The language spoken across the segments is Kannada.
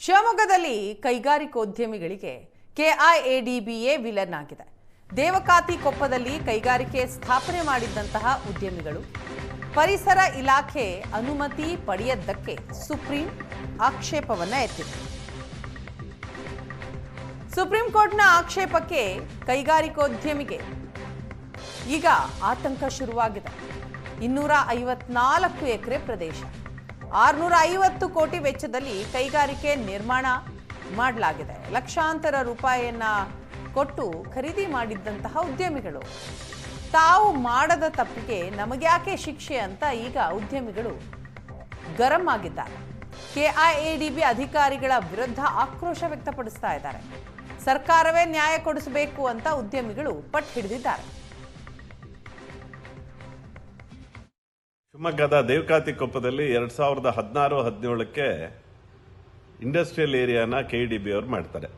ಶಿವಮೊಗ್ಗದಲ್ಲಿ ಕೈಗಾರಿಕೋದ್ಯಮಿಗಳಿಗೆ ಕೆಐಎಡಿಬಿಎ ವಿಲನ್ ಆಗಿದೆ. ದೇವಕಾತಿ ಕೊಪ್ಪದಲ್ಲಿ ಕೈಗಾರಿಕೆ ಸ್ಥಾಪನೆ ಮಾಡಿದ್ದಂತಹ ಉದ್ಯಮಿಗಳು ಪರಿಸರ ಇಲಾಖೆ ಅನುಮತಿ ಪಡೆಯದ್ದಕ್ಕೆ ಸುಪ್ರೀಂ ಆಕ್ಷೇಪವನ್ನ ಎತ್ತಿದೆ. ಸುಪ್ರೀಂ ಕೋರ್ಟ್ನ ಆಕ್ಷೇಪಕ್ಕೆ ಕೈಗಾರಿಕೋದ್ಯಮಿಗೆ ಈಗ ಆತಂಕ ಶುರುವಾಗಿದೆ. ಇನ್ನೂರ ಐವತ್ನಾಲ್ಕು ಎಕರೆ ಪ್ರದೇಶ. ಆರುನೂರ ಐವತ್ತು ಕೋಟಿ ವೆಚ್ಚದಲ್ಲಿ ಕೈಗಾರಿಕೆ ನಿರ್ಮಾಣ ಮಾಡಲಾಗಿದೆ. ಲಕ್ಷಾಂತರ ರೂಪಾಯಿಯನ್ನ ಕೊಟ್ಟು ಖರೀದಿ ಮಾಡಿದ್ದಂತಹ ಉದ್ಯಮಿಗಳು. ತಾವು ಮಾಡದ ತಪ್ಪಿಗೆ ನಮಗ್ಯಾಕೆ ಶಿಕ್ಷೆ ಅಂತ ಈಗ ಉದ್ಯಮಿಗಳು ಗರಂ ಆಗಿದ್ದಾರೆ. ಕೆಐಎಡಿಬಿ ಅಧಿಕಾರಿಗಳ ವಿರುದ್ಧ ಆಕ್ರೋಶ ವ್ಯಕ್ತಪಡಿಸ್ತಾ ಇದ್ದಾರೆ. ಸರ್ಕಾರವೇ ನ್ಯಾಯ ಕೊಡಿಸಬೇಕು ಅಂತ ಉದ್ಯಮಿಗಳು ಪಟ್ಟು ಹಿಡಿದಿದ್ದಾರೆ. ಶಿವಮೊಗ್ಗದ ದೇವಕಾತಿ ಕೊಪ್ಪದಲ್ಲಿ ಎರಡು ಸಾವಿರದ ಹದಿನಾರು, ಹದಿನೇಳಕ್ಕೆ ಇಂಡಸ್ಟ್ರಿಯಲ್ ಏರಿಯಾನ ಕೆ ಡಿ ಬಿ ಅವ್ರು ಮಾಡ್ತಾರೆ.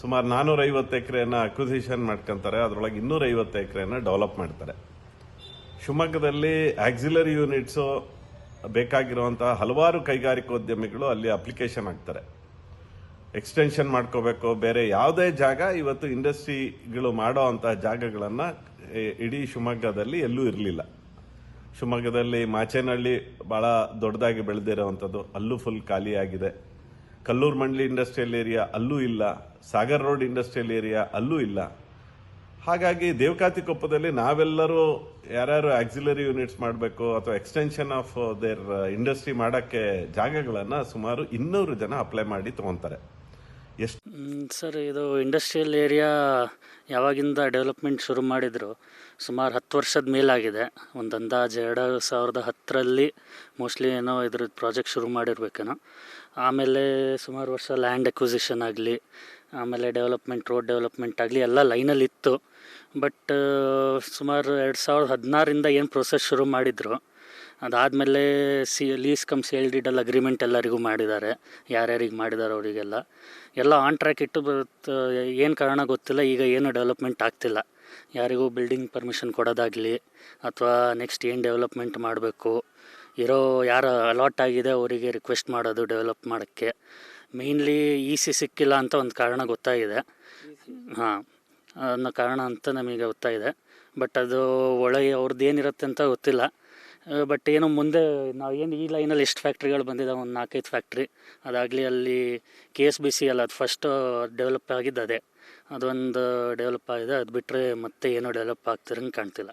ಸುಮಾರು ನಾನ್ನೂರೈವತ್ತು ಎಕರೆನ ಅಕ್ವಿಸಿಷನ್ ಮಾಡ್ಕೊಂತಾರೆ, ಅದರೊಳಗೆ ಇನ್ನೂರೈವತ್ತು ಎಕರೆನ ಡೆವಲಪ್ ಮಾಡ್ತಾರೆ. ಶಿವಮೊಗ್ಗದಲ್ಲಿ ಆಕ್ಸಿಲರಿ ಯೂನಿಟ್ಸು ಬೇಕಾಗಿರುವಂಥ ಹಲವಾರು ಕೈಗಾರಿಕೋದ್ಯಮಿಗಳು ಅಲ್ಲಿ ಅಪ್ಲಿಕೇಶನ್ ಹಾಕ್ತಾರೆ. ಎಕ್ಸ್ಟೆನ್ಷನ್ ಮಾಡ್ಕೋಬೇಕು, ಬೇರೆ ಯಾವುದೇ ಜಾಗ ಇವತ್ತು ಇಂಡಸ್ಟ್ರಿಗಳು ಮಾಡೋ ಅಂತಹ ಜಾಗಗಳನ್ನು, ಇಡೀ ಶಿವಮೊಗ್ಗದಲ್ಲಿ ಎಲ್ಲೂ ಇರಲಿಲ್ಲ. ಶಿವಮೊಗ್ಗದಲ್ಲಿ ಮಾಚೇನಹಳ್ಳಿ ಭಾಳ ದೊಡ್ಡದಾಗಿ ಬೆಳೆದಿರೋವಂಥದ್ದು ಅಲ್ಲೂ ಫುಲ್ ಖಾಲಿಯಾಗಿದೆ. ಕಲ್ಲೂರು ಮಂಡಳಿ ಇಂಡಸ್ಟ್ರಿಯಲ್ ಏರಿಯಾ ಅಲ್ಲೂ ಇಲ್ಲ. ಸಾಗರ್ ರೋಡ್ ಇಂಡಸ್ಟ್ರಿಯಲ್ ಏರಿಯಾ ಅಲ್ಲೂ ಇಲ್ಲ. ಹಾಗಾಗಿ ದೇವಕಾತಿ ಕೊಪ್ಪದಲ್ಲಿ ನಾವೆಲ್ಲರೂ ಯಾರ್ಯಾರು ಆಕ್ಸಿಲರಿ ಯೂನಿಟ್ಸ್ ಮಾಡಬೇಕು ಅಥವಾ ಎಕ್ಸ್ಟೆನ್ಷನ್ ಆಫ್ ದೇರ್ ಇಂಡಸ್ಟ್ರಿ ಮಾಡೋಕ್ಕೆ ಜಾಗಗಳನ್ನು ಸುಮಾರು ಇನ್ನೂರು ಜನ ಅಪ್ಲೈ ಮಾಡಿ ತೊಗೊತಾರೆ. ಎಷ್ಟು ಸರ್, ಇದು ಇಂಡಸ್ಟ್ರಿಯಲ್ ಏರಿಯಾ ಯಾವಾಗಿಂದ ಡೆವಲಪ್ಮೆಂಟ್ ಶುರು ಮಾಡಿದ್ರು? ಸುಮಾರು ಹತ್ತು ವರ್ಷದ ಮೇಲಾಗಿದೆ. ಒಂದು ಅಂದಾಜು ಎರಡು ಸಾವಿರದ ಹತ್ತರಲ್ಲಿ ಮೋಸ್ಟ್ಲಿ ಏನೋ ಇದ್ರ ಪ್ರಾಜೆಕ್ಟ್ ಶುರು ಮಾಡಿರ್ಬೇಕೇನೋ. ಆಮೇಲೆ ಸುಮಾರು ವರ್ಷ ಲ್ಯಾಂಡ್ ಎಕ್ವಿಸಿಷನ್ ಆಗಲಿ ಆಮೇಲೆ ಡೆವಲಪ್ಮೆಂಟ್, ರೋಡ್ ಡೆವಲಪ್ಮೆಂಟ್ ಆಗಲಿ ಎಲ್ಲ ಲೈನಲ್ಲಿ ಇತ್ತು. ಬಟ್ ಸುಮಾರು ಎರಡು ಸಾವಿರದ ಹದಿನಾರರಿಂದ ಏನು ಪ್ರೊಸೆಸ್ ಶುರು ಮಾಡಿದ್ರು, ಅದಾದಮೇಲೆ ಸಿ ಲೀಸ್ ಕಮ್ ಸೇಲ್ ಡೀಡಲ್ ಅಗ್ರಿಮೆಂಟ್ ಎಲ್ಲರಿಗೂ ಮಾಡಿದ್ದಾರೆ. ಯಾರ್ಯಾರಿಗೆ ಮಾಡಿದ್ದಾರೆ ಅವರಿಗೆಲ್ಲ. ಎಲ್ಲ ಆನ್ ಟ್ರ್ಯಾಕ್ ಇಟ್ಟು ಏನು ಕಾರಣ ಗೊತ್ತಿಲ್ಲ, ಈಗ ಏನು ಡೆವಲಪ್ಮೆಂಟ್ ಆಗ್ತಿಲ್ಲ. ಯಾರಿಗೂ ಬಿಲ್ಡಿಂಗ್ ಪರ್ಮಿಷನ್ ಕೊಡೋದಾಗಲಿ, ಅಥವಾ ನೆಕ್ಸ್ಟ್ ಏನು ಡೆವಲಪ್ಮೆಂಟ್ ಮಾಡಬೇಕು ಇರೋ ಯಾರು ಅಲಾಟ್ ಆಗಿದೆ, ಅವರಿಗೆ ರಿಕ್ವೆಸ್ಟ್ ಮಾಡೋದು ಡೆವಲಪ್ ಮಾಡೋಕ್ಕೆ. ಮೇಯ್ನ್ಲಿ ಇ ಸಿ ಸಿಕ್ಕಿಲ್ಲ ಅಂತ ಒಂದು ಕಾರಣ ಗೊತ್ತಾಗಿದೆ. ಹಾಂ, ಅನ್ನೋ ಕಾರಣ ಅಂತ ನಮಗೆ ಗೊತ್ತಾಗಿದೆ. ಬಟ್ ಅದು ಒಳಗೆ ಅವ್ರದ್ದು ಏನಿರುತ್ತೆ ಅಂತ ಗೊತ್ತಿಲ್ಲ. ಬಟ್ ಏನು ಮುಂದೆ ನಾವು ಏನು ಈ ಲೈನಲ್ಲಿ ಎಷ್ಟು ಫ್ಯಾಕ್ಟ್ರಿಗಳು ಬಂದಿದ್ದಾವೆ ಒಂದು ನಾಲ್ಕೈದು ಫ್ಯಾಕ್ಟ್ರಿ ಅದಾಗಲಿ ಅಲ್ಲಿ ಕೆ ಎಸ್ ಬಿ ಸಿ ಅಲ್ಲ, ಅದು ಫಸ್ಟು ಡೆವಲಪ್ ಆಗಿದ್ದು ಅದೇ. ಅದೊಂದು ಡೆವಲಪ್ ಆಗಿದೆ, ಅದು ಬಿಟ್ಟರೆ ಮತ್ತೆ ಏನೂ ಡೆವಲಪ್ ಆಗ್ತಿರಂಗೆ ಕಾಣ್ತಿಲ್ಲ.